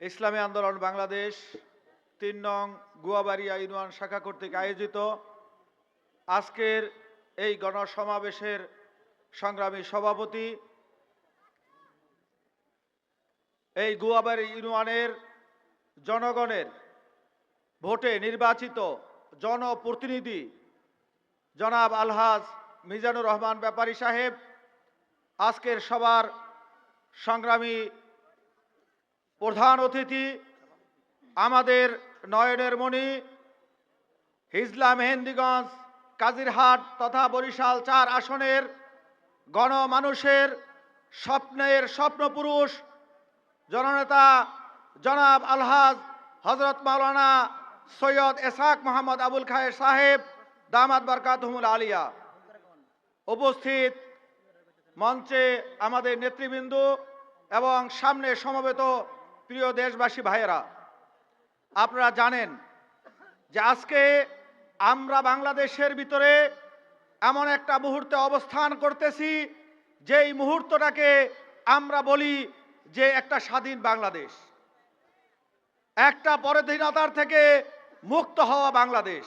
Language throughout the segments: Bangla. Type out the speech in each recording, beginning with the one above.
ইসলামী আন্দোলন বাংলাদেশ, তিন নং গুয়াবাড়িয়া ইউনিয়ন শাখা কর্তৃক আয়োজিত। আজকের এই গণসমাবেশের সংগ্রামী সভাপতি এই গুয়াবাড়ি ইউনিয়নের জনগণের ভোটে নির্বাচিত জনপ্রতিনিধি জনাব আলহাজ মিজানুর রহমান ব্যাপারী সাহেব, আজকের সবার সংগ্রামী প্রধান অতিথি আমাদের নয়নের মণি, হিজলা মেহেন্দিগঞ্জ, কাজিরহাট তথা বরিশাল চার আসনের গণমানুষের স্বপ্নের স্বপ্নপুরুষ জননেতা জনাব আলহাজ হজরত মাওলানা সৈয়দ এসাক মোহাম্মদ আবুল খায়ের সাহেব দামাদ বরকাতহমুল আলিয়া। উপস্থিত মঞ্চে আমাদের নেতৃবৃন্দ এবং সামনে সমবেত প্রিয় দেশবাসী ভাইয়েরা, আপনারা জানেন যে আজকে আমরা বাংলাদেশের ভিতরে এমন একটা মুহূর্তে অবস্থান করতেছি, যেই মুহূর্তটাকে আমরা বলি যে একটা স্বাধীন বাংলাদেশ। একটা পরাধীনতার থেকে মুক্ত হওয়া বাংলাদেশ।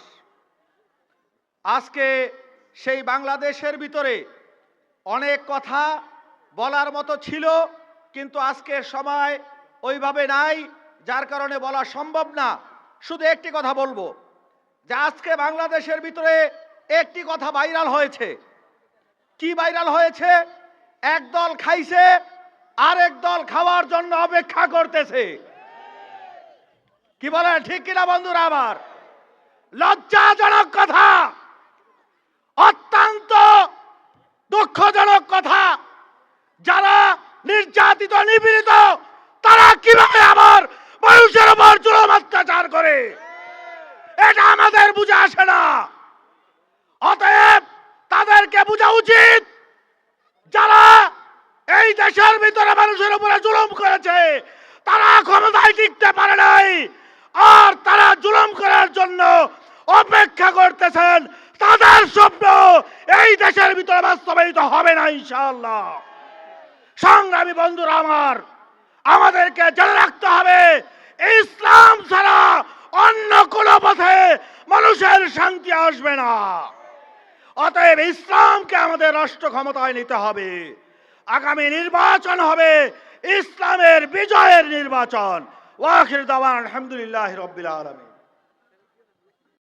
আজকে সেই বাংলাদেশের ভিতরে অনেক কথা বলার মতো ছিল, কিন্তু আজকের সময় ওইভাবে নাই, যার কারণে বলা সম্ভব না। শুধু একটি কথা বলব, যে আজকে বাংলাদেশের ভিতরে একটি কথা ভাইরাল হয়েছে। কি ভাইরাল হয়েছে? এক দল খাইছে, আরেক দল খাওয়ার জন্য অপেক্ষা করতেছে। কি বলেন, ঠিক কিনা বন্ধুরা আবার লজ্জাজনক কথা, অত্যন্ত দুঃখজনক কথা। যারা নির্যাতিত, নিপীড়িত কীভাবে আবার মানুষের উপর জুলুম অত্যাচার করে? এটা আমাদের বুঝে আসে না। অতএব তাদেরকে বোঝা উচিত যারা এই দেশের ভিতরে মানুষের উপরে জুলুম করেছে, তারা ক্ষমতায় টিকতে পারে নাই, আর তারা জুলুম করার জন্য অপেক্ষা করতেছেন। তাদের স্বপ্ন এই দেশের ভিতরে বাস্তবায়িত হবে না, ইনশাআল্লাহ। সংগ্রামী বন্ধুরা আমার আমাদেরকে জেনে রাখতে হবে, ইসলাম ছাড়া অন্য কোনো পথে মানুষের শান্তি আসবে না। অতএব ইসলামকে আমাদের রাষ্ট্র ক্ষমতায় নিতে হবে। আগামী নির্বাচন হবে ইসলামের বিজয়ের নির্বাচন। ওয়াখির দাওয়ান, আলহামদুলিল্লাহ রবিল আলমী